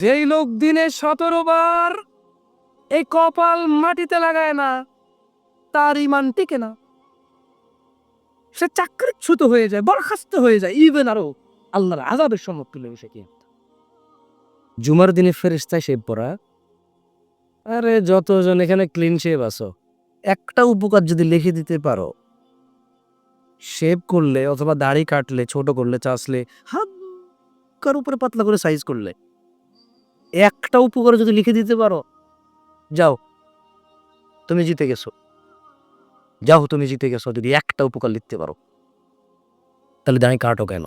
যেই লোক দিনে সতেরো বার এই কপাল মাটিতে লাগায় না, তার ইমান টিকে না। সে চাকরিচ্যুত হয়ে যায়, বরখাস্ত হয়ে যায় ইভেন আরও আল্লাহর আজাবের সম্মুখীন হয়ে সে জুমার দিনে ফেরিস্তায় শেভ পড়া আরে যতজন এখানে ক্লিন শেভ আসো একটা উপকার যদি লিখে দিতে পারো। শেভ করলে অথবা দাড়ি কাটলে, ছোট করলে চাষলে হালকার উপরে পাতলা করে সাইজ করলে একটা উপকার যদি লিখে দিতে পারো, যাও, তুমি জিতে গেছো। যাও, তুমি জিতে গেছো, যদি একটা উপকার লিখতে পারো। তাহলে দাঁড়ি কাটো কেন?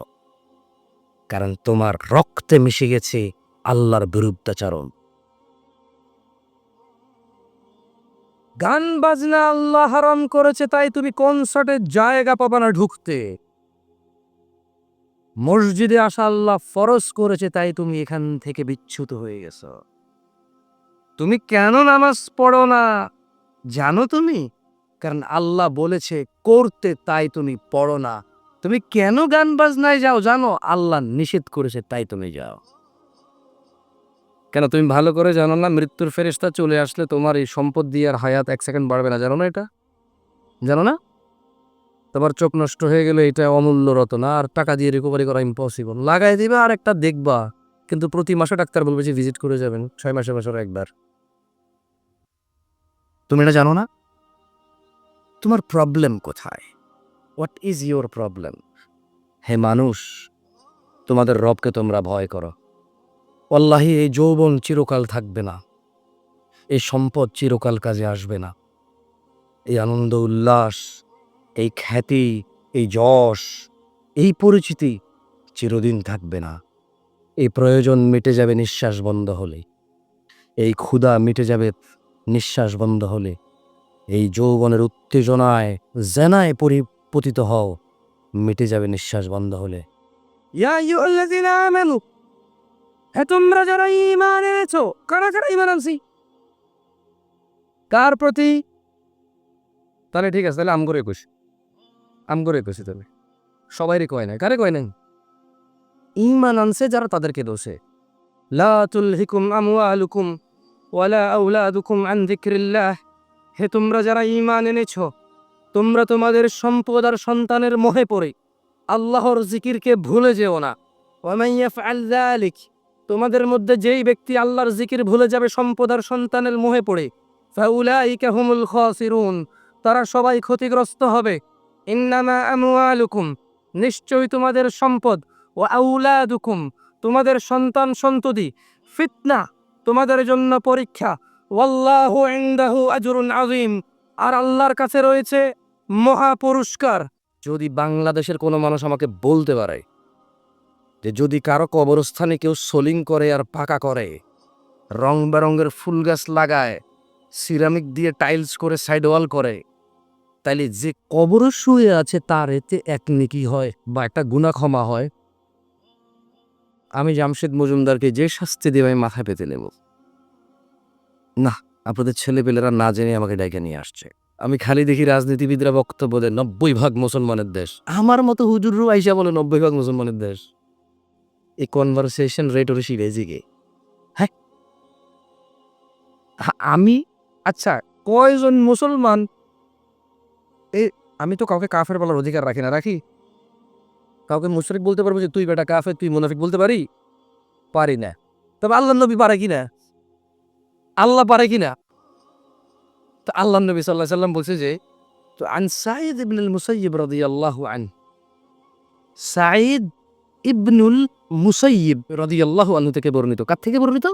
কারণ তোমার রক্তে মিশে গেছে আল্লাহর বিরুদ্ধাচারণ। গান বাজনা আল্লাহ হারাম করেছে, তাই তুমি কনসার্টের জায়গা পাবা না ঢুকতে। মসজিদে আসা আল্লাহ ফরজ করেছে, তাই তুমি এখান থেকে বিচ্যুত হয়ে গেছ। তুমি কেন নামাজ পড়ো না? জানো তুমি? কারণ আল্লাহ বলেছে, করতে তাই তুমি পড়ো না। তুমি কেন গান বাজনায় যাও? জানো? আল্লাহ নিষেধ করেছে, তাই তুমি যাও। কেন তুমি ভালো করে জানো না? মৃত্যুর ফেরেস্তা চলে আসলে তোমার এই সম্পদ দিয়ে আর হায়াত এক সেকেন্ড বাড়বে না। জানো না এটা? জানো না? তোমার চোখ নষ্ট হয়ে গেলে এটা অমূল্য রতন আর টাকা দিয়ে রিকভারি করা ইম্পসিবল লাগাই দিবা আর একটা দেখবা কিন্তু প্রতি মাসে ডাক্তার বলবে যে ভিজিট করে যাবেন ছয় মাসে বছর একবার। তুমি এটা জানো না? তোমার প্রবলেম কোথায়? হোয়াট ইজ ইয়োর প্রবলেম হে মানুষ তোমাদের রবকে তোমরা ভয় করো। অল্লাহি এই যৌবন চিরকাল থাকবে না। এই সম্পদ চিরকাল কাজে আসবে না। এই আনন্দ উল্লাস এই খ্যাতি, এই যশ, এই পরিচিতি চিরদিন থাকবে না। এই প্রয়োজন মিটে যাবে নিঃশ্বাস বন্ধ হলে। এই ক্ষুধা মিটে যাবে নিঃশ্বাস বন্ধ হলে। এই যৌবনের উত্তেজনায় জেনায় পরিপতিত হও, মিটে যাবে নিঃশ্বাস বন্ধ হলে। ইয়া আইয়ুহাল্লাযীনা আমানু হে তোমরা যারা এনেছো, কারা কারা ঈমান আনছি? কার প্রতি? তাহলে ঠিক আছে, তাহলে আম করে একুশ। আম করে একুশি তাহলে। সবাইরই কয় নাই, কারে কয় নাই? ঈমান আনছে যারা তাদেরকে দোষে। লা তুলহিকুম আমওয়ালুকুম ওয়ালা আউলাদুকুম আন যিকরিল্লাহ। হে তোমরা যারা ঈমান এনেছ, তোমরা তোমাদের সম্পদ আর সন্তানের মোহে পড়ে। আল্লাহর জিকিরকে ভুলে যেও না। ওয়ামান ইয়াফআল যালিক, তোমাদের মধ্যে যেই ব্যক্তি আল্লাহর জিকির ভুলে যাবে, সম্পদ আর সন্তানের মোহে পড়ে, ফাউলাইকা হুমুল খাসিরুন, তারা সবাই ক্ষতিগ্রস্ত হবে। ইন্নামা আমওয়ালুকুম, নিশ্চয়ই তোমাদের সম্পদ ও আউলাদুকুম, তোমাদের সন্তান সন্ততি, ফিতনা তোমাদের জন্য পরীক্ষা। ওয়াল্লাহু ইনদাহু আজরুন আযীম। আর আল্লাহর কাছে রয়েছে মহা পুরস্কার। যদি বাংলাদেশের কোনো মানুষ আমাকে বলতে পারে যে যদি কারও কবরস্থানে কেউ সোলিং করে আর পাকা করে, রং বেরঙের ফুল গাছ লাগায়, সিরামিক দিয়ে টাইলস করে সাইড ওয়াল করে তাইলে যে কবর শুয়ে আছে তার এতে এক নেকি হয় বা একটা গুণা ক্ষমা হয়। আমি জামশেদ মজুমদারকে যে শাস্তি দেবে আমি মাথায় পেতে নেব। না, আপনাদের ছেলেপেলেরা না জেনে আমাকে ডেকে নিয়ে আসছে। আমি খালি দেখি রাজনীতিবিদরা বক্তব্য দেয় নব্বই ভাগ মুসলমানের দেশ। আমার মতো হুজুরু আইসা বলে নব্বই ভাগ মুসলমানের দেশ। এই কনভারসেশন রেট ওরে শিখে জিগে হ্যাঁ? আমি? আচ্ছা কয়জন মুসলমান এ, আমি তো কাউকে কাফের বলার অধিকার রাখি না, রাখি? কাউকে মুশরিক বলতে পারব যে, তুই বেটা কাফের, তুই মুনাফিক বলতে পারি? পারি না। তবে আল্লাহ নবী পারে কি না? আল্লাহ পারে কি না? তো আল্লাহ নবী সাল্লাহ সাল্লাম বলছে যে, তো আন সাইদ ইবনুল মুসাইয়িব আল্লাহ আন সাইদ ইবনুল মুসাইয়িব আল্লাহ আনু থেকে বর্ণিত। কার থেকে বর্ণিত?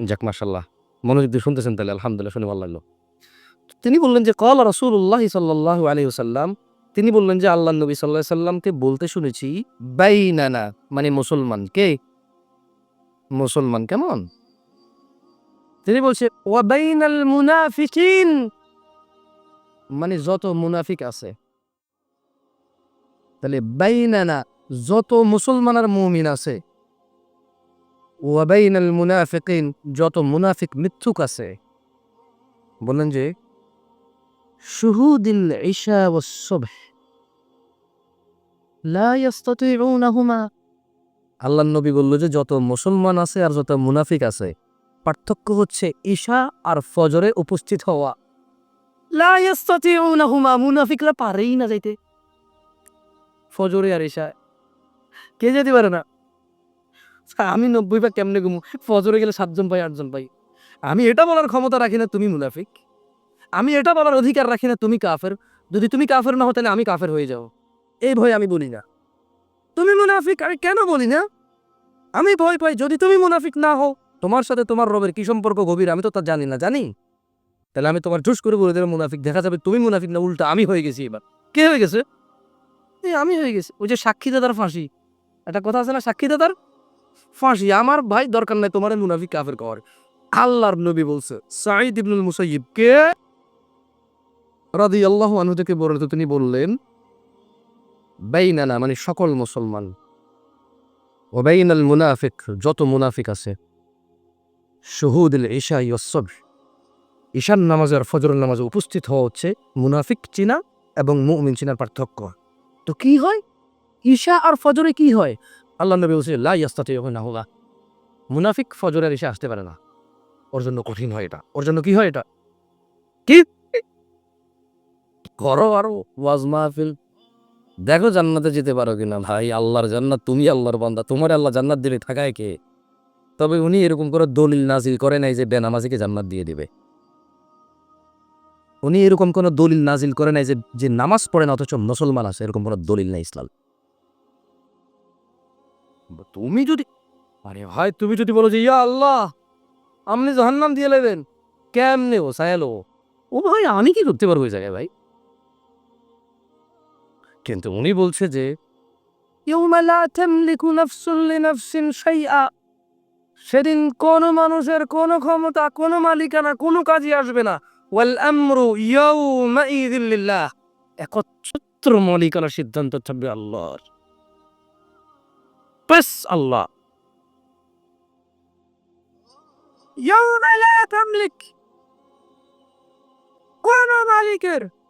যাক মাশাল্লাহ মনোযোগ দিয়ে শুনতেছেন তাহলে, আলহামদুলিল্লাহ, শুনে ভালো লাগল। তিনি বললেন যে, কল রাসূলুল্লাহ সাল্লাল্লাহু আলাইহি ওয়াসাল্লাম, তিনি বললেন যে আল্লাহ নবী সাল্লাহ সাল্লামকে বলতে শুনেছি, বাইনানা মানে মুসলমান, কে? মুসলমান কেমন? তিনি বলছে মানে যত মুনাফিক আছে। তাহলে বাইনানা, যত মুসলমান আর মুমিন আছে ওয়াবাইনাল মুনাফিকিন, যত মুনাফিক মিথ্যুক আছে। বললেন যে সুবহ লা আল্লাহ নবী বলল যে, যত মুসলমান আছে আর যত মুনাফিক আছে, পার্থক্য হচ্ছে ঈশা আর ফজরে উপস্থিত হওয়া। লা মুনাফিকরা পারেই না যাইতে। ফজরে আর ঈশা, কে যেতে পারে না? আমি নব্বই বা কেমনে ঘুমু? ফজরে গেলে সাতজন পাই, আটজন পাই। আমি এটা বলার ক্ষমতা রাখি না, তুমি মুনাফিক। আমি এটা বলার অধিকার রাখি না, তুমি কাফের। যদি তুমি কাফের না হো তাহলে আমি কাফের হয়ে যাও এই ভয় আমি বলি না। তুমি মুনাফিক আমি কেন বলি না? আমি ভয় পাই, যদি তুমি মুনাফিক না হও, তোমার সাথে তোমার রবের কি সম্পর্ক গভীর, আমি তো তা জানি না, জানি? তাহলে আমি তোমার ঠুস করে বলে দেবো মুনাফিক, দেখা যাবে তুমি মুনাফিক না, উল্টা আমি হয়ে গেছি এবার। কে হয়ে গেছে? এই আমি হয়ে গেছি। ওই যে সাক্ষী দাদার ফাঁসি। একটা কথা আছে না সাক্ষী দাদার ফাঁসি। আমার ভাই দরকার নাই তোমার মুনাফিক কাফের কর আল্লাহর নবী বলছে, সাঈদ ইবনুল মুসাইয়িব, কে? রাদি আল্লাহ আনহু থেকে বর্ণিত তিনি বললেন, বাইনানা মানে সকল মুসলমান। ও বাইনাল মুনাফিক যত মুনাফিক আছে। শহুদুল ঈশা ইয়সব ঈশান নামাজে আর ফজরের নামাজে উপস্থিত হওয়া হচ্ছে মুনাফিক চিনা এবং মুমিন চিনার পার্থক্য। তো কি হয়? ঈশা আর ফজরে কি হয়? আল্লাহ নবী বলছে, লা ইয়াস্তাতি না হোলা মুনাফিক ফজরের ঈশা আসতে পারে না। ওর জন্য কঠিন হয় এটা। ওর জন্য কি হয় এটা? কি? করো আরও, ওয়াজ মাহফিল। দেখো জান্নাতে যেতে পারো কিনা। ভাই, আল্লাহর জান্নাত, তুমি আল্লাহর বান্দা। তোমার আল্লাহ জান্নাত দিলে থাকায় কে? তবে উনি এরকম করে দলিল নাজিল করে নাই যে বেনামাজিকে জান্নাত দিয়ে দিবে। উনি এরকম কোনো দলিল নাজিল করে নাই যে যে নামাজ পড়ে না অথচ মুসলমান আছে, এরকম কোনো দলিল নাই ইসলাম। তুমি যদি, আরে ভাই, তুমি যদি বলো যে, ইয়া আল্লাহ, আপনি জাহান্নাম দিয়ে নেবেন কেমনে ও সায়ালো ও? ভাই, আমি কি করতে পারব ওই জায়গায় ভাই? কিন্তু উনি বলছে যে সেদিন কোন মানুষের কোন ক্ষমতা, কোন মালিকানা, কোনো কাজে আসবে না। একচ্ছত্র মালিকানার সিদ্ধান্ত থাকবে আল্লাহর। আল্লাহ। কোন মালিকের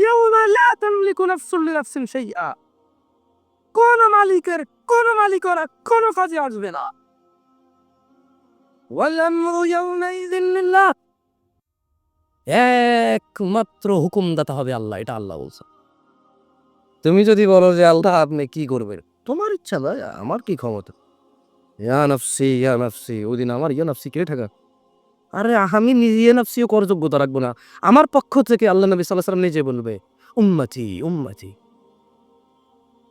ইয়াউমা লা তামলিকু নাফসুন লিনাফসিন শাইআ কোন মালিকের কোন মালিকরা কোন কাজে আসবে না ওয়ালামরু ইয়াউমাইযিন লিল্লাহ একমাত্র হুকুমদাতা হবে আল্লাহ এটা আল্লাহ বলছে। তুমি যদি বলো যে আল্লাহ আপনি কি করবেন? তোমার ইচ্ছা ভাই আমার কি ক্ষমতা? ইয়া নফসি ইয়া নফসি ওই দিন আমার ইয়া নফসি কেড়ে থাকা আরে আমি নিজে নফসিও করার যোগ্যতা রাখব না। আমার পক্ষ থেকে আল্লাহ নবী সাল্লাহ সাল্লাম নিজে বলবে, উম্মাতি উম্মাতি।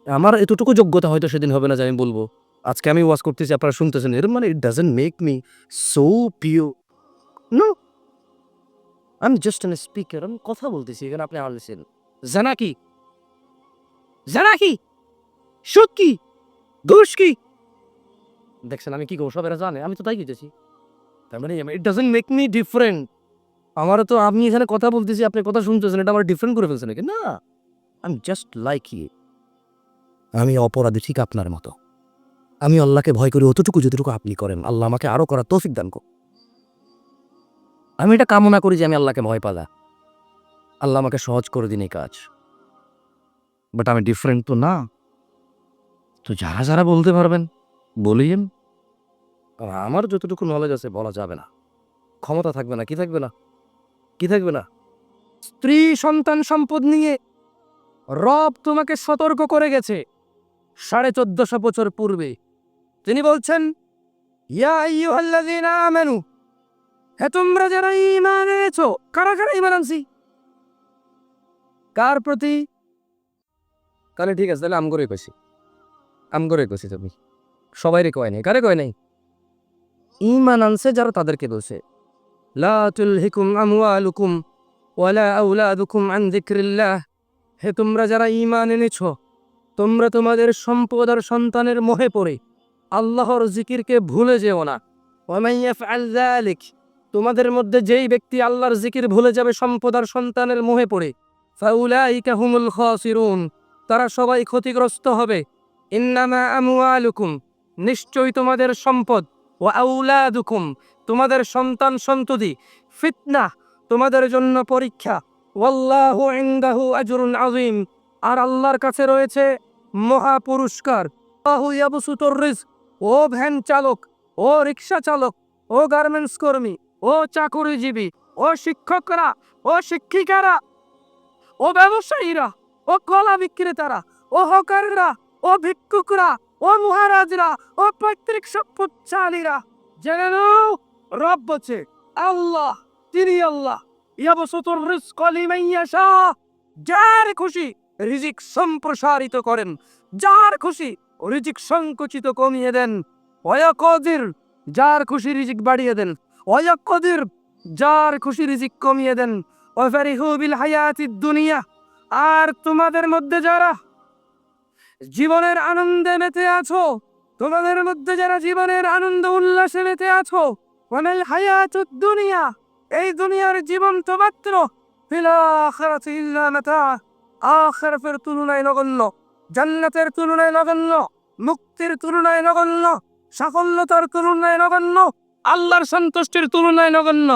আমার এতটুকু যোগ্যতা হয়তো সেদিন হবে না যে আমি বলব। আজকে আমি ওয়াজ করতেছি, আপনারা শুনতেছেন। এর মানে it doesn't make me so PO no আমি জাস্ট এন স্পিকার আমি কথা বলতেছি, এখানে আপনি আনলেছেন জানা কি? জানা কি? সুদ কি? কি? দেখছেন আমি কি এরা জানে, আমি তো তাই গেছি তার মানে it doesn't make me different আমার তো আপনি এখানে কথা বলতেছি, আপনি কথা শুনতেছেন, এটা আমার ডিফারেন্ট করে ফেলছেন নাকি? না আমি জাস্ট লাইক ইউ আমি অপরাধী ঠিক আপনার মতো। আমি আল্লাহকে ভয় করি, অতটুকু যতটুকু আপনি করেন, আল্লাহ আমাকে আরও করার তৌফিক দান করুন। আমি এটা কামনা করি যে আমি আল্লাহকে ভয় পালা। আল্লাহ আমাকে সহজ করে দিন এই কাজ। বাট আমি ডিফারেন্ট তো না। তো যারা যারা বলতে পারবেন, বলিয়েন। আর আমার যতটুকু নলেজ আছে বলা যাবে না। ক্ষমতা থাকবে না, কি থাকবে না? কি থাকবে না? স্ত্রী সন্তান সম্পদ নিয়ে রব তোমাকে সতর্ক করে গেছে সাড়ে চোদ্দশো বছর পূর্বে। তিনি বলছেন, ইয়া আমানু, হে তোমরা যারা ঈমান এনেছো, কারা কারা ঈমান আনছি? কার প্রতি? কালে ঠিক আছে, তাহলে আম করে কইছি আম করে কইছি তুমি। সবাই রে কয় নাই? কারে কয় নাই? ঈমান আনছে যারা তাদেরকে যিকরিল্লাহ। হে তোমরা যারা ঈমান এনেছো, তোমরা তোমাদের সম্পদ আর সন্তানের মোহে পড়ে। আল্লাহর জিকিরকে ভুলে যেও না। তোমাদের মধ্যে যেই ব্যক্তি আল্লাহর জিকির ভুলে যাবে, সম্পদ আর সন্তানের মোহে পড়ে তারা সবাই ক্ষতিগ্রস্ত হবে। নিশ্চয়ই তোমাদের সম্পদ। ও আউলাদুকুম, তোমাদের সন্তান সন্ততি, ফিতনা তোমাদের জন্য পরীক্ষা। ওয়াল্লাহু ইনদাহু আজরুন আযীম, আর আল্লাহর কাছে রয়েছে মহা পুরস্কার। আল্লাহু ইয়াবসুতুর রিজক ও ভ্যান চালক, ও রিক্সা চালক, ও গার্মেন্টস কর্মী, ও চাকুরিজীবী, ও শিক্ষকরা, ও শিক্ষিকারা, ও ব্যবসায়ীরা, ও কলা বিক্রেতারা, ও হকাররা, ও ভিক্ষুকরা ও মহারাজরা, ও পৈতৃক সম্পদশালীরা, জেনে নাও, রব বলছে, আল্লাহ, তিনি আল্লাহ। ইয়াবসুতুর রিজক লিমান ইয়াশা, যার খুশি রিজিক সম্প্রসারিত করেন, যার খুশি রিজিক সংকুচিত কমিয়ে দেন ওয়াকদির যার খুশি রিজিক বাড়িয়ে দেন ওয়াকদির যার খুশি রিজিক কমিয়ে দেন ওয়াফারিহু বিল হায়াতিদ দুনিয়া, আর তোমাদের মধ্যে যারা জীবনের আনন্দে মেতে আছো। তোমাদের মধ্যে যারা জীবনের আনন্দ উল্লাসে মেতে আছো ওয়ানাল হায়াতুদ দুনিয়া, এই দুনিয়ার জীবন তো মাত্র। ফিল আখিরাতি ইল্লা মাতা। আখিরাতের তুলনায় নগণ্য, জান্নাতের তুলনায় নগণ্য, মুক্তির তুলনায় নগণ্য, সাফল্যতার তুলনায় নগণ্য, আল্লাহর সন্তুষ্টির তুলনায় নগণ্য।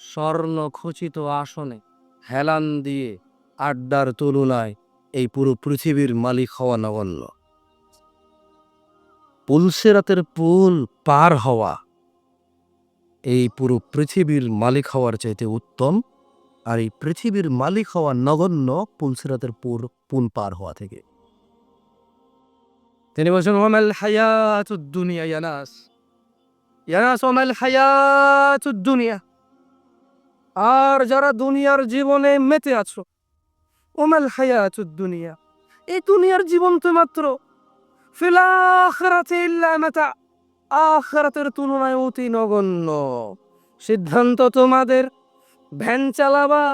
স্বর্ণ খচিত আসনে হেলান দিয়ে আড্ডার তুলনায় এই পুরো পৃথিবীর মালিক হওয়া নগণ্য। পুলসেরাতের পুল পার হওয়া, এই পুরো পৃথিবীর মালিক হওয়ার চাইতে উত্তম, আর এই পৃথিবীর মালিক হওয়া নগণ্য পুলসিরাতের পুর পুল পার হওয়া থেকে। তিনি বলছেন, ওমাল হায়াতুদ দুনিয়া ইয়ানাস। ইয়ানাস, ওমাল হায়াতুদ দুনিয়া। আর যারা দুনিয়ার জীবনে মেতে আছো ওমাল হায়াতুদ দুনিয়া। এই দুনিয়ার জীবন তো মাত্র। ফিল আখিরাতি ইল্লা মাতা। আখিরাতের তুলনায় অতি নগণ্য। সিদ্ধান্ত তোমাদের, ভ্যান চালাবা,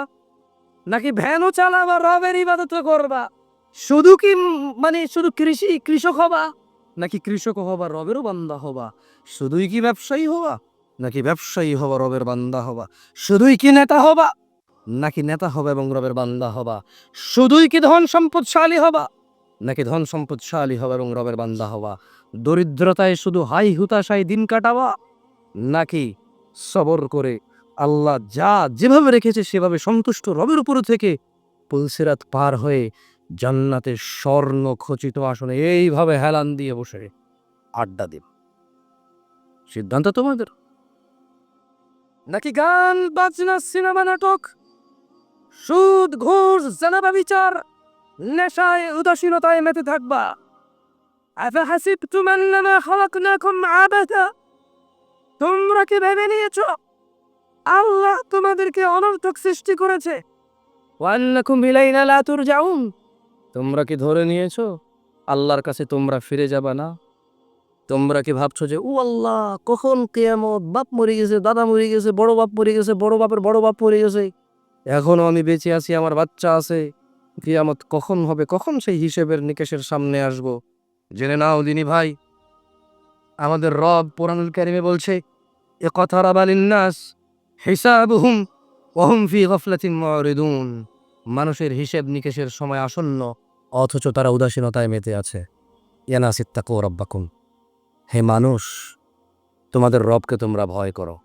নাকি ভ্যানও চালাবা, রবের ইবাদত করবা? শুধু কি মানে শুধু কৃষি, কৃষক হবা, নাকি কৃষক হবা, রবেরও বান্দা হবা? শুধুই কি ব্যবসায়ী হবা, নাকি ব্যবসায়ী হবা, রবের বান্দা হবা? শুধুই কি নেতা হবা? নাকি নেতা হবে এবং রবের বান্দা হবা? শুধুই কি ধন সম্পদশালী হবা? নাকি ধন সম্পদশালী হবা এবং রবের বান্দা হবা? দরিদ্রতায় শুধু হাই হুতাশায় দিন কাটাবা? নাকি সবর করে আল্লাহ যা যেভাবে রেখেছে সেভাবে সন্তুষ্ট রবের উপর থেকে পুলসিরাত পার হয়ে জান্নাতের স্বর্ণ খচিত আসনে এইভাবে হেলান দিয়ে বসে আড্ডা দেব। সিদ্ধান্ত তোমাদের? নাকি গান, বাজনা, সিনেমা, নাটক? সুদ ঘুষ জানাবা বিচার নেশায় উদাসীনতায় মেতে থাকবা أفحسبتم أنما خلقناكم عبثا তোমরা কি ভেবে নিয়েছ আল্লাহ তোমাদেরকে অনর্থক সৃষ্টি করেছে ওয়ান্নাকুম ইলাইনা লা তুরজাউন তোমরা কি ধরে নিয়েছো আল্লাহর কাছে তোমরা ফিরে যাবা না তোমরা কি ভাবছো যে ও আল্লাহ কখন কেয়ামত বাপ মরে গেছে দাদা মরে গেছে বড় বাপ মরে গেছে বড় বাপের বড় বাপ মরে গেছে এখনও আমি বেঁচে আছি, আমার বাচ্চা আছে। কিয়ামত কখন হবে, কখন সেই হিসেবের নিকেশের সামনে আসব? জেনে নাও দিনী ভাই, আমাদের রব কোরআনুল কারিমে বলছে, এ কথা রাবালিন্নাস হিসাবহুম ওহুম ফি গফলাতিন মুরিদুন মানুষের হিসেব নিকেশের সময় আসন্ন, অথচ তারা উদাসীনতায় মেতে আছে। ইয়ানাসিত্তাকু রব্বাকুম। হে মানুষ, তোমাদের রবকে তোমরা ভয় করো।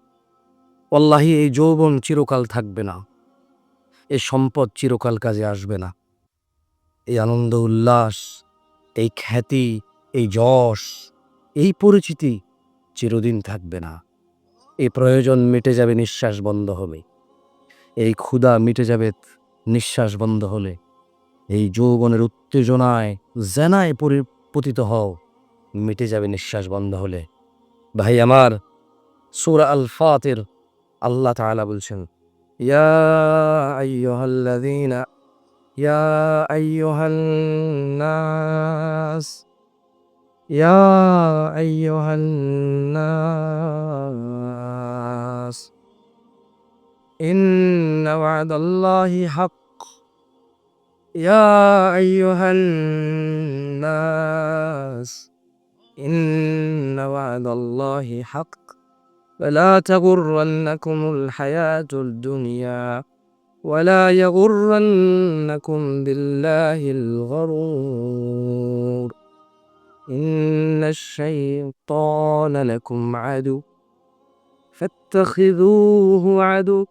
অল্লাহি এই যৌবন চিরকাল থাকবে না। এই সম্পদ চিরকাল কাজে আসবে না। এই আনন্দ উল্লাস, এই খ্যাতি, এই যশ, এই পরিচিতি চিরদিন থাকবে না। এই প্রয়োজন মিটে যাবে নিঃশ্বাস বন্ধ হবে এই ক্ষুধা মিটে যাবে নিঃশ্বাস বন্ধ হলে। এই যৌবনের উত্তেজনায় জেনায় পরিপতিত হও, মিটে যাবে নিঃশ্বাস বন্ধ হলে। ভাই আমার, সুরা আল ফাতের আল্লাহ তাআলা বলছেন يا أيها الذين يا أيها الناس يا أيها الناس إن وعد الله حق. يا أيها الناس إن وعد الله حق. فلا تغرنكم الحياة الدنيا ولا يغرنكم بالله الغرور. إن الشيطان لكم عدو فاتخذوه عدو.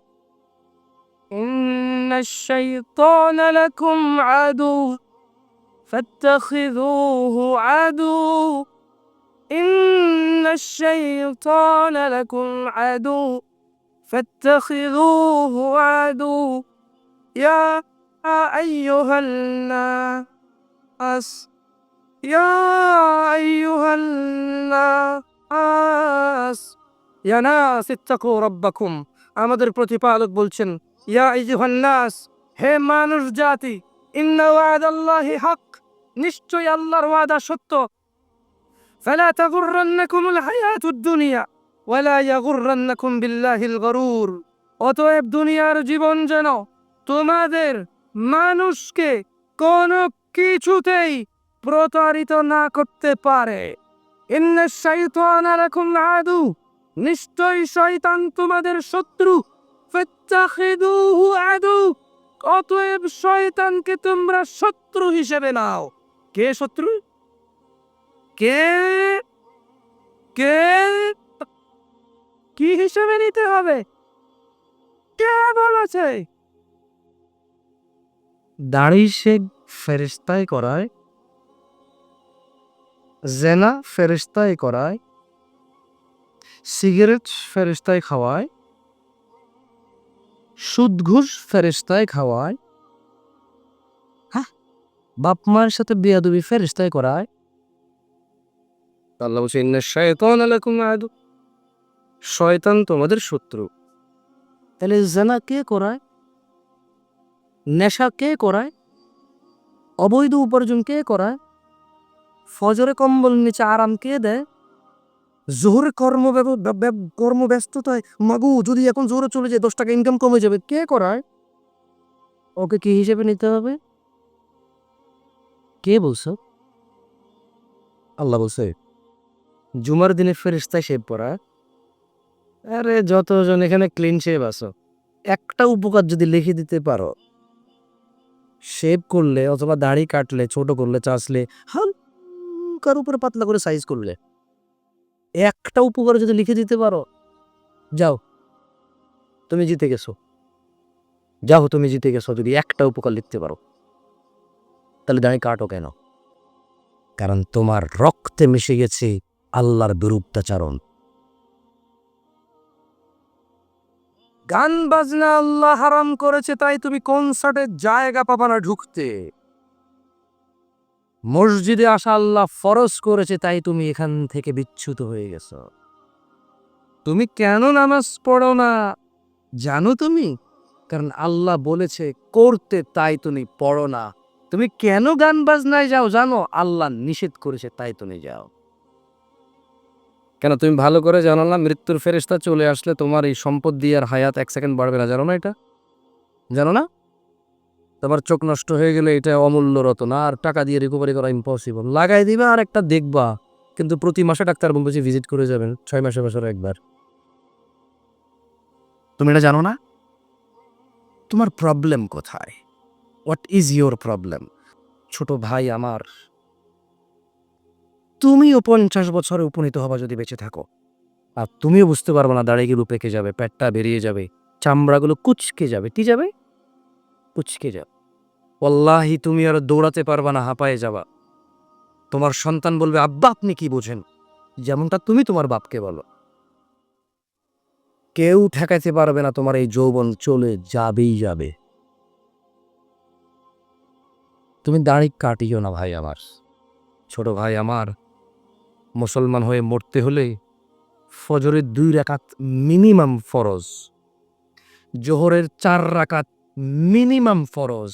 إن الشيطان لكم عدو فاتخذوه عدو. إن الشيطان لكم عدو فاتخذوه عدو يا أيها الناس يا أيها الناس يا ناس اتقوا ربكم আমাদের প্রতিপালক বলছেন ইয়া আইয়ুহান নাস হে মানুষ জাতি ইন্না ওয়াদাল্লাহি হক নিশ্চয় আল্লাহর ওয়াদা সত্য ফালা তাগুররান্নাকুমুল হায়াতুদ দুনিয়া ওয়ালা ইয়াগুররান্নাকুম বিল্লাহিল গরুর অতএব দুনিয়ার জীবন যেন তোমাদের মানুষকে কোনো কিছুতেই প্রতারিত না করতে পারে। আদু নিশ্চয় শয়তান তোমাদের শত্রু। আদু, অতএব শয়তানকে তোমরা শত্রু হিসেবে নাও। কে শত্রু? কে? কে? কি হিসেবে নিতে হবে? কে বলেছে? দাড়ি শেখ ফেরিস্তায় করায়। জেনা ফেরিস্তায় করায়। সিগারেট ফেরিস্তায় খাওয়ায়। সুদ ঘুষ ফেরিস্তায় খাওয়ায়। হ্যাঁ বাপ মায়ের সাথে বিয়াদুবি ফেরিস্তায় করায়। আল্লাহ বলছে ইন্না শায়তান আলাকুম আদু। শয়তান তোমাদের শত্রু। তাহলে জানা কে করায়? নেশা কে করায়? অবৈধ উপার্জন কে করায়? ফজরে কম্বল নিচে আরাম কে দেয়? জোহরে কর্ম কর্মব্যস্ততায় মাগু যদি এখন জোরে চলে যায় দশ টাকা ইনকাম কমে যাবে কে করায়? ওকে কি হিসেবে নিতে হবে? কে বলছো? আল্লাহ বলছে জুমার দিনে ফেরিস্তায় শেভ পড়া আরে, যতজন এখানে ক্লিন শেভ আসো একটা উপকার যদি লিখে দিতে পারো। শেভ করলে অথবা দাড়ি কাটলে, ছোট করলে চাষলে হালকার উপরে পাতলা করে সাইজ করলে, একটা উপকার যদি লিখে দিতে পারো, যাও, তুমি জিতে গেছো। যাও, তুমি জিতে গেছো, যদি একটা উপকার লিখতে পারো। তাহলে দাঁড়িয়ে কাটো কেন? কারণ তোমার রক্তে মিশে গেছে আল্লাহর বিরুদ্ধাচারণ গান বাজনা আল্লাহ হারাম করেছে, তাই তুমি কনসার্টের জায়গা পাবা না ঢুকতে। মসজিদে আসা আল্লাহ ফরজ করেছে, তাই তুমি এখান থেকে বিচ্যুত হয়ে গেছ। তুমি কেন নামাজ পড়ো না? জানো তুমি? কারণ আল্লাহ বলেছে, করতে তাই তুমি পড়ো না। তুমি কেন গান বাজনায় যাও? জানো, আল্লাহ নিষেধ করেছে, তাই তুমি যাও। কেন তুমি ভালো করে জানো না, মৃত্যুর ফেরেস্তা চলে আসলে তোমার এই সম্পদ দিয়ে আর হায়াত এক সেকেন্ড বাড়বে না, জানো না এটা? জানো না? তোমার চোখ নষ্ট হয়ে গেলে এটা অমূল্য রতন, আর টাকা দিয়ে রিকভারি করা ইম্পসিবল লাগাই দিবা আর একটা দেখবা, কিন্তু প্রতি মাসে ডাক্তার বলছে ভিজিট করে যাবেন, ছয় মাসে বছর একবার। তুমি এটা জানো না? তোমার প্রবলেম কোথায়? হোয়াট ইজ ইয়োর প্রবলেম ছোট ভাই আমার তুমিও পঞ্চাশ বছরে উপনীত হবা যদি বেঁচে থাকো। আর তুমিও বুঝতে পারবে না দাড়িগুলো পেকে যাবে, পেটটা বেরিয়ে যাবে, চামড়াগুলো কুচকে যাবে। কি যাবে? কুচকে যাবে। ওল্লাহি তুমি আর দৌড়াতে পারবা না, হাঁপায়ে যাবা। তোমার সন্তান বলবে, আব্বা, আপনি কি বোঝেন? যেমনটা তুমি তোমার বাপকে বলো। কেউ ঠেকাইতে পারবে না, তোমার এই যৌবন চলে যাবেই যাবে। তুমি দাড়ি কাটিও না, ভাই আমার। ছোট ভাই আমার মুসলমান হয়ে মরতে হলে ফজরের দুই রাকাত মিনিমাম ফরজ, জোহরের চার রাকাত মিনিমাম ফরজ,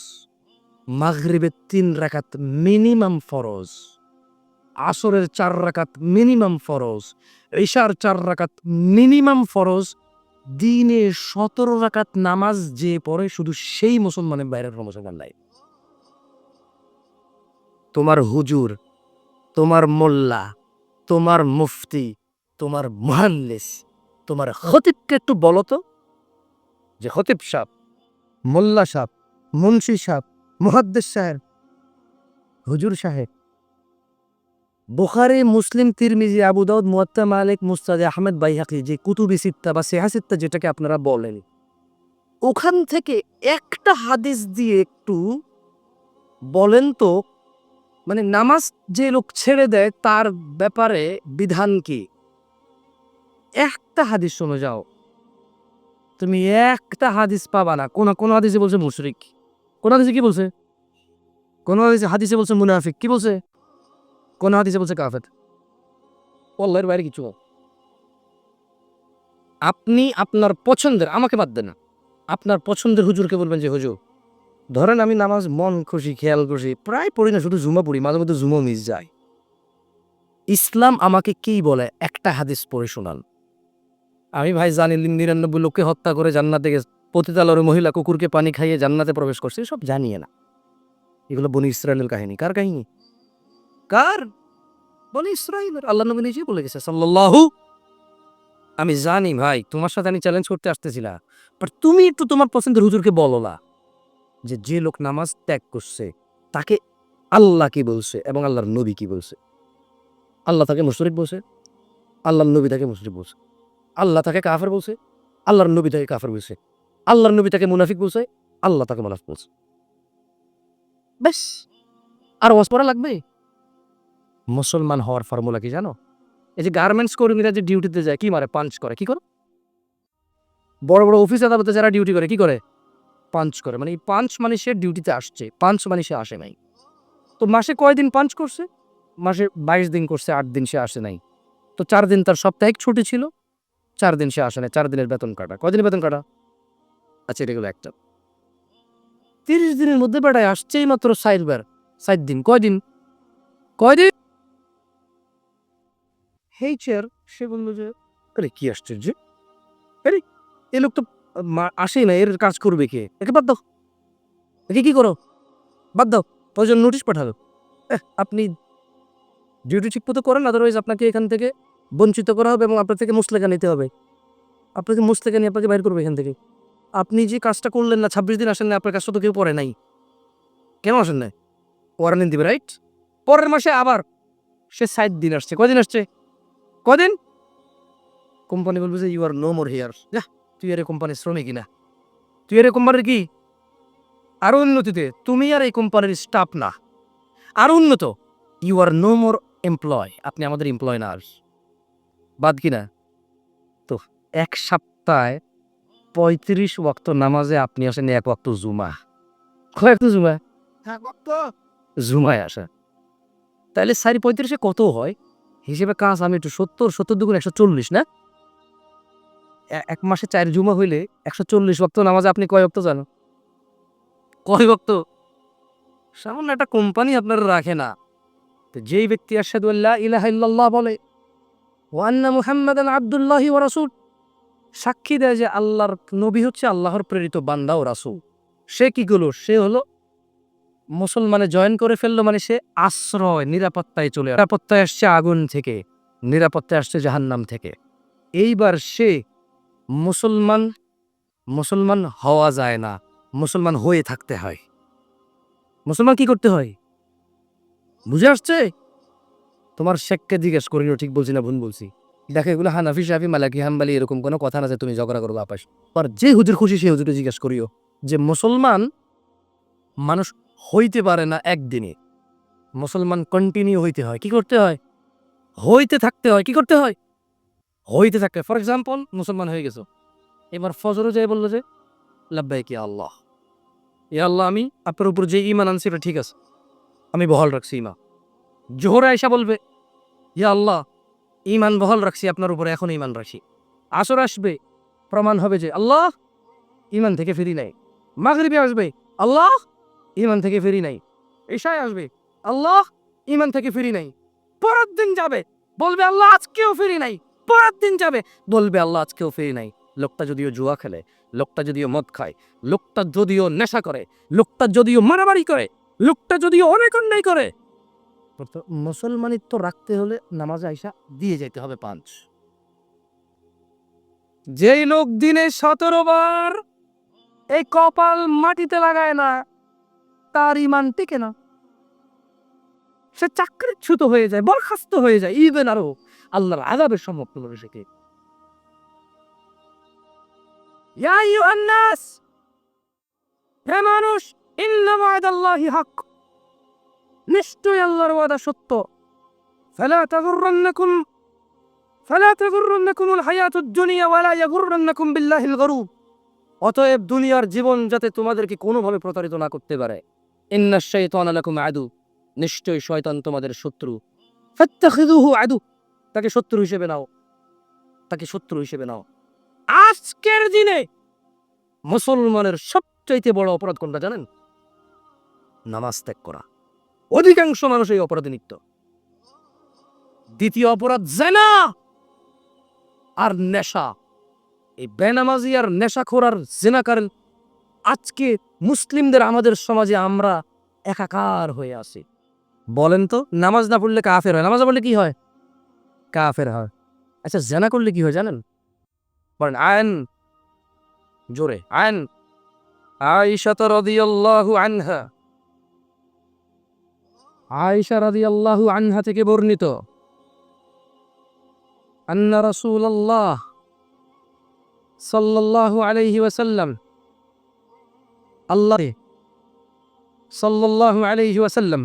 মাগরিবের তিন রাকাত মিনিমাম ফরজ, আসরের চার রাকাত মিনিমাম ফরজ, ঈশার চার রাকাত মিনিমাম ফরজ, দিনে সতেরো রাকাত নামাজ যে পড়ে শুধু সেই মুসলমানের বাইরের কোনো মুসলমান নাই। তোমার হুজুর, তোমার মোল্লা তোমার মুফতি তোমার মহাল্লিস তোমার খতিবকে একটু বলো তো। যে খতিব সাহ মোল্লা সাহ মুন্সি সাহ মুহাদ্দিস সাহেব হুজুর সাহেব। বুখারি মুসলিম তিরমিজি আবু দাউদ মুয়াত্তা মালিক মুস্তাদে আহমেদ বাইহাকি যে কুতুবি সিত্তা বা সেহা সিত্তা যেটাকে আপনারা বলেন। ওখান থেকে একটা হাদিস দিয়ে একটু বলেন তো মানে নামাজ যে লোক ছেড়ে দেয়, তার ব্যাপারে বিধান কি? একটা হাদিস শুনে যাও। তুমি একটা হাদিস পাবা না। কোন কোন হাদিসে বলছে মুশরিক? কোন হাদিসে কি বলছে? কোন হাদিসে হাদিসে বলছে মুনাফিক? কি বলছে? কোন হাদিসে বলছে কাফের? অল্লাহর বাইরে কিছু আপনি আপনার পছন্দের, আমাকে বাদ দেন আপনার পছন্দের হুজুরকে বলবেন যে, হুজুর ধরেন আমি নামাজ মন খুশি, খেয়াল খুশি, প্রায় পড়ি না, শুধু জুমা পড়ি, মাঝে মধ্যে জুমা মিস যায়। ইসলাম আমাকে কি বলে? একটা হাদিস পড়ে শোনান। আমি ভাই জানি নিরানব্বই লোককে হত্যা করে জান্নাতে গেছে। পতিতালরে মহিলা কুকুরকে পানি খাইয়ে জান্নাতে প্রবেশ করছে সব জানিয়ে না। এগুলো বনি ইসরায়েলের কাহিনী। কার কাহিনী? কার? বনি ইসরায়েলের আল্লাহ নবী নিজেই বলে গেছে, সাল্লাল্লাহু। আমি জানি ভাই, তোমার সাথে আমি চ্যালেঞ্জ করতে আসতেছিলা। বাট তুমি একটু তোমার পছন্দের হুজুরকে বলো না যে যে লোক নামাজ ত্যাগ করছে, তাকে আল্লাহ কি বলছে এবং আল্লাহর নবী কি বলছে? আল্লাহ তাকে মুশরিক বলছে, আল্লাহর নবী তাকে মুশরিক বলছে। আল্লাহ তাকে কাফের বলছে, আল্লাহর নবী তাকে কাফের বলছে। আল্লাহর নবী তাকে মুনাফিক বলছে, আল্লাহ তাকে মুনাফিক বলছে। বেশ আর ওয়াজ পড়া লাগবে? মুসলমান হওয়ার ফর্মুলা কি জানো? এই যে গার্মেন্টস কর্মীরা যে ডিউটিতে যায়, কি মারে? পাঞ্চ করে, কি করে? বড় বড় অফিস আদালতে যারা ডিউটি করে, কি করে? পাঞ্চ করে। মানে এই পাঞ্চ মানে সে ডিউটিতে আসছে পাঞ্চ মানে সে আসে নাই। তো মাসে কয়দিন পাঞ্চ করছে? মাসে বাইশ দিন করছে, আট দিন সে আসে নাই। তো চার দিন তার সাপ্তাহিক ছুটি ছিল, চার দিন সে আসে নাই, চার দিনের বেতন কাটা। কয়দিনের বেতন কাটা? আচ্ছা এটা গেলো একটা। তিরিশ দিনের মধ্যে বেড়ায় আসছেই মাত্র সাইড বার সাত দিন। কয়দিন? কয়দিন? হেই চেয়ার সে বলল যে, আরে, কি আশ্চর্য। আরে, এ লোক তো আসেই না, এর কাজ করবে কে? একে বাদ দাও। একে কি করো? বাদ দাও প্রয়োজন নোটিশ পাঠালো আপনি ডিউটি ঠিক মতো করেন আদারওয়াইজ আপনাকে এখান থেকে বঞ্চিত করা হবে এবং আপনার থেকে মুসলেখা নিতে হবে। আপনাকে মুসলেখা নিয়ে আপনাকে বাইর করবে এখান থেকে। আপনি যে কাজটা করলেন না, ছাব্বিশ দিন আসেন না আপনার কাজটা তো কেউ পড়ে নাই। কেন আসেন না ওয়ারেন্টি দিবে রাইট পরের মাসে আবার সে ষাট দিন আসছে। কদিন আসছে? কদিন? কোম্পানি বলবে যে you are no more here যা তুই আর এই কোম্পানির শ্রমিকই না। তুই আর এই কোম্পানির কি? আরও উন্নতিতে তুমি আর এই কোম্পানির স্টাফ না। আরও উন্নত। You are no more employ আপনি আমাদের এমপ্লয় না আর। বাদ কি না? তো এক সপ্তাহে পঁয়ত্রিশ ওয়াক্ত নামাজে আপনি আসেন এক ওয়াক্ত জুমা কয়েক তো জুমা জুমায় আসা। তাহলে সারি পঁয়ত্রিশে কত হয়? হিসেবে কাজ আমি একটু সত্তর সত্তর দুগুণ একশো চল্লিশ না? এক মাসে চার জুমা হইলে একশো চল্লিশ ওয়াক্ত নামাজে আপনি কয় ওয়াক্ত জানো? কয় ওয়াক্ত? সামান্য একটা কোম্পানি আপনারা রাখে না। তো যেই ব্যক্তি আশহাদু আল্লাহ ইলাহা ইল্লাল্লাহ বলে ওয়ান্না মুহাম্মাদান আব্দুল্লাহি ও রাসূল সাক্ষী দেয় যে আল্লাহর নবী হচ্ছে আল্লাহর প্রেরিত বান্দা ও রাসূল। সে কি গুলো সে হলো মুসলমানে জয়েন করে ফেলল মানে সে আশ্রয়, নিরাপত্তায় চলে নিরাপত্তায় আসছে আগুন থেকে, নিরাপত্তায় আসছে জাহান্নাম থেকে। এইবার সে মুসলমান মুসলমান হওয়া যায় না। মুসলমান হয়ে থাকতে হয়। মুসলমান কি করতে হয়? বুঝে আসছে? তোমার শেখকে জিজ্ঞেস করিনি ঠিক বলছি না ভুল বলছি? দেখো, এগুলো হানাফি সাফি মালাকি, হাম্বালি এরকম কোনো কথা না যে তুমি ঝগড়া করব আপাস। আর যে হুজুর খুশি সেই হুজুরে জিজ্ঞেস করিও যে, মুসলমান মানুষ হইতে পারে না একদিনে। মুসলমান কন্টিনিউ হইতে হয়। কি করতে হয়? হইতে থাকতে হয়। কি করতে হয়? হইতে থাকতে ফর এক্সাম্পল মুসলমান হয়ে গেছো। এবার ফজরও যাই বলল যে লাব্বাই কি আল্লাহ। এ আল্লাহ, আমি আপনার উপর যে ইমান আনছি এটা ঠিক আছে। আমি বহাল রাখছি ইমা জোহরে আয়সা বলবে, ইয়া আল্লাহ ইমান বহাল রাখছি, আপনার উপরে এখন ইমান রাখছি আসর আসবে, প্রমাণ হবে যে, আল্লাহ ইমান থেকে ফিরি নাই। মাগরিবে আসবে, আল্লাহ ইমান থেকে ফিরি নাই। ঈশায় আসবে, আল্লাহ ইমান থেকে ফিরি নাই। পরের দিন যাবে, বলবে, আল্লাহ, আজকেও ফিরি নাই। পরের দিন যাবে। বলবে আল্লাহ আজকেও ফিরি নাই। লোকটা যদিও জুয়া খেলে লোকটা যদিও মদ খায় লোকটা যদিও নেশা করে লোকটা যদিও মারামারি করে লোকটা যদিও অনেক অন্যায় করে। মুসলমানিত্ব রাখতে হলে নামাজে আইসা দিয়ে যেতে হবে পাঁচ। যেই লোক দিনে সতেরো বার এই কপাল মাটিতে লাগায় না তার ইমান টিকে না। সে চাকরিচ্যুত হয়ে যায় বরখাস্ত হয়ে যায় ইভেন আরও। আল্লাহর আজাবের সম্মুখীন হবে সে আইয়ুহান নাস হে মানুষ, ইন্না হক। নিশ্চয়ই আল্লাহর ওয়াদা সত্য। ফালা তাগুররান্নাকুম, ফালা তাগুররান্নাকুমুল হায়াতুদ দুনিয়া ওয়ালা বিল্লাহিল অতএব দুনিয়ার জীবন যাতে তোমাদেরকে কোনোভাবে প্রতারিত না করতে পারে। ইন্না শাইতানা লাকুম আদু। নিশ্চয়ই শয়তান তোমাদের শত্রু। ফাত্তাখিযুহু আদু। তাকে শত্রু হিসেবে নাও। তাকে শত্রু হিসেবে নাও। আজকের দিনে মুসলমানের সবচাইতে বড় অপরাধ কোনটা জানেন? নামাজ ত্যাগ করা। অধিকাংশ মানুষ এই অপরাধে লিপ্ত। দ্বিতীয় অপরাধ জেনা আর নেশা। এই বেনামাজি আর নেশাখোর আর জেনাকার আজকে মুসলিমদের আমাদের সমাজে আমরা একাকার হয়ে আছি। বলেন তো, নামাজ না পড়লে কাফের হয়? নামাজ না পড়লে কি হয়? কাফের হয়। আচ্ছা জেনা করলে কি হয় জানেন? বলেন আইন জোরে আইন আয়েশা রাদিয়াল্লাহু আনহা। আয়েশা রাদিয়াল্লাহু আনহা থেকে বর্ণিত, আন্না রাসূলুল্লাহ সাল্লাল্লাহু আলাইহি ওয়াসাল্লাম, আল্লাহ সাল্লাল্লাহু আলাইহি ওয়াসাল্লাম,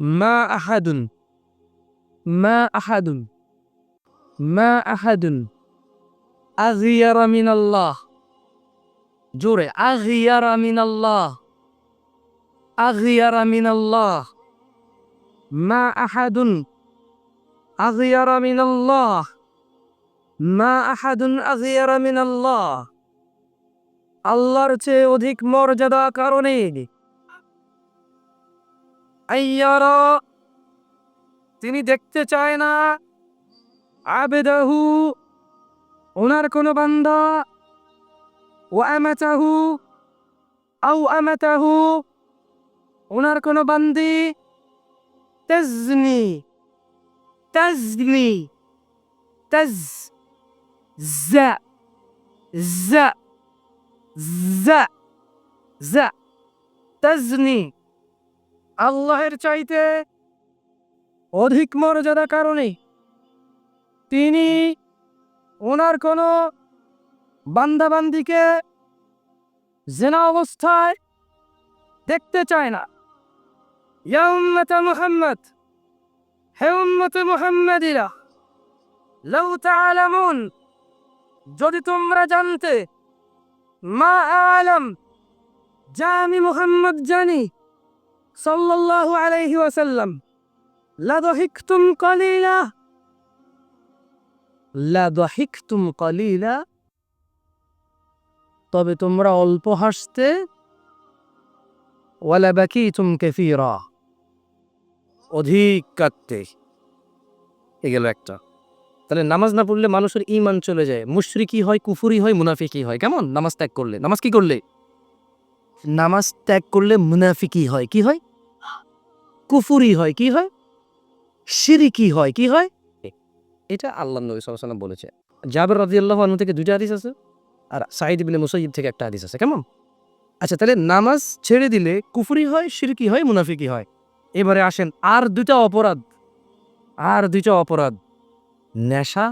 মা আহাদুন মা আহাদুন মা আহাদুন। আগিয়ারা মিনাল্লাহ, জোরে, আগিয়ারা মিনাল্লাহ আগিয়ারা মিনাল্লাহ। মা আহাদুন, আগিয়ারা মিনাল্লাহ। মা আহাদুন, আগিয়ারা মিনাল্লাহ। আল্লাহর চেয়ে অধিক মর্যাদা কারণে আইয়ারা তিনি দেখতে চায় না। আবেদাহু, ওনার কোনো বান্দা। ও আমাতাহু আউ আমাতাহু, ওনার কোনো বান্দি। তাজনি তাজনি, তাজ, জা জা জা জা, তাজনি। আল্লাহের চাইতে অধিক মর্যাদা কারণে তিনি ওনার কোনো বান্দাবান্দিকে জেনা অবস্থায় দেখতে চায় না। ইয়া মুহাম্মদ, হে উম্মতে মুহাম্মাদিরা, লাউ তাআলামুন, যদি তোমরা জানতে মা আলম, যা আমি মুহাম্মদ জানি, সাল্লাল্লাহু আলাইহি ওয়াসাল্লাম লাদহিকতুম কলিলা। লাদহিকতুম কলিলা। তবে তোমরা অল্প হাসতে। ওয়ালা বাকিতুম কাসীরা। অধিক কাঁদতে। এ গেল একটা। তাহলে নামাজ না পড়লে মানুষের ইমান চলে যায়। মুশরিকি হয় কুফুরি হয় মুনাফিকি হয়। কেমন? নামাজ ত্যাগ করলে। নামাজ কি করলে? নামাজ ত্যাগ করলে মুনাফিকি হয়। কি হয়? কুফুরি হয়। কি হয়? শিরিকি হয়? কি হয়? এটা আল্লাহ নবী ওয়াসাল্লাম বলেছে। জাবের রাদিয়াল্লাহু আনহু থেকে দুইটা হাদিস আছে আর সাইদ ইবনে মুসাইয়িব থেকে একটা হাদিস আছে, কেমন? আচ্ছা তাহলে নামাজ ছেড়ে দিলে কুফরি হয় শিরকি হয়, মুনাফিকি হয়? এবারে আসেন, আর দুইটা অপরাধ, আর দুইটা অপরাধ, নেশা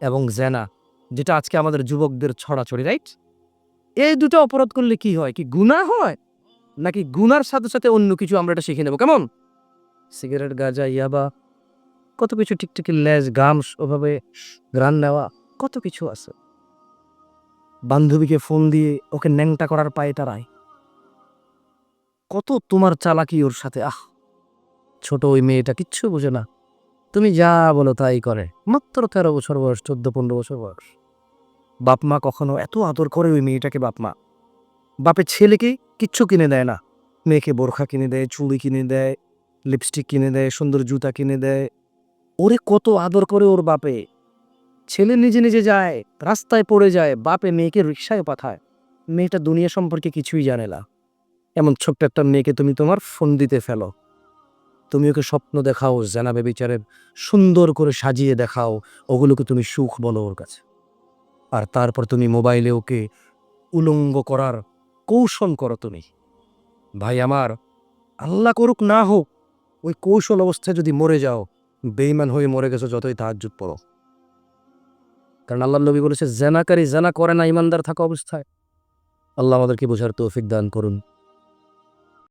এবং জেনা, যেটা আজকে আমাদের যুবকদের ছড়াছড়ি, রাইট? এই দুটো অপরাধ করলে কি হয়? কি গুনাহ হয়? নাকি গুনার সাথে সাথে অন্য কিছু আমরা এটা শিখে নেব, কেমন? সিগারেট, গাঁজা, ইয়াবা কত কিছু টিকটিকি লেজ, গামস ওভাবে গ্রান নেওয়া, কত কিছু আছে। বান্ধবীকে ফোন দিয়ে ওকে ন্যাংটা করার পায়ে তারাই কত তোমার চালাকি ওর সাথে, আহ! ছোট ওই মেয়েটা কিচ্ছু বোঝে না। তুমি যা বলো তাই করে। মাত্র তেরো বছর বয়স, চোদ্দ, পনেরো বছর বয়স। বাপ মা কখনো এত আদর করে ওই মেয়েটাকে, বাপ মা। বাপের ছেলেকে কিচ্ছু কিনে দেয় না। মেয়েকে বোরখা কিনে দেয়, চুড়ি কিনে দেয়, লিপস্টিক কিনে দেয়, সুন্দর জুতা কিনে দেয় ওরে কত আদর করে ওর বাপে। ছেলে নিজে নিজে যায়, রাস্তায় পড়ে যায়, বাপে মেয়েকে রিক্সায় পাঠায়। মেয়েটা দুনিয়া সম্পর্কে কিছুই জানে না। এমন ছোট্ট একটা মেয়েকে তুমি তোমার ফোন দিতে ফেলো। তুমি ওকে স্বপ্ন দেখাও জানাবে বিচারের সুন্দর করে সাজিয়ে দেখাও, ওগুলোকে তুমি সুখ বলো ওর কাছে। আর তারপর তুমি মোবাইলে ওকে উলঙ্গ করার কৌশল করো তুমি। ভাই আমার, আল্লাহ করুক না হোক, ওই কৌশল অবস্থায় যদি মরে যাও বেইমান হয়ে মরে গেছো, যতই তাহাজুদ পড়ো। কারণ আল্লাহ নবী বলেছে জেনাকারী জেনা করে না, ইমানদার থাকা অবস্থায়। আল্লাহ আমাদেরকে বোঝার তৌফিক দান করুন।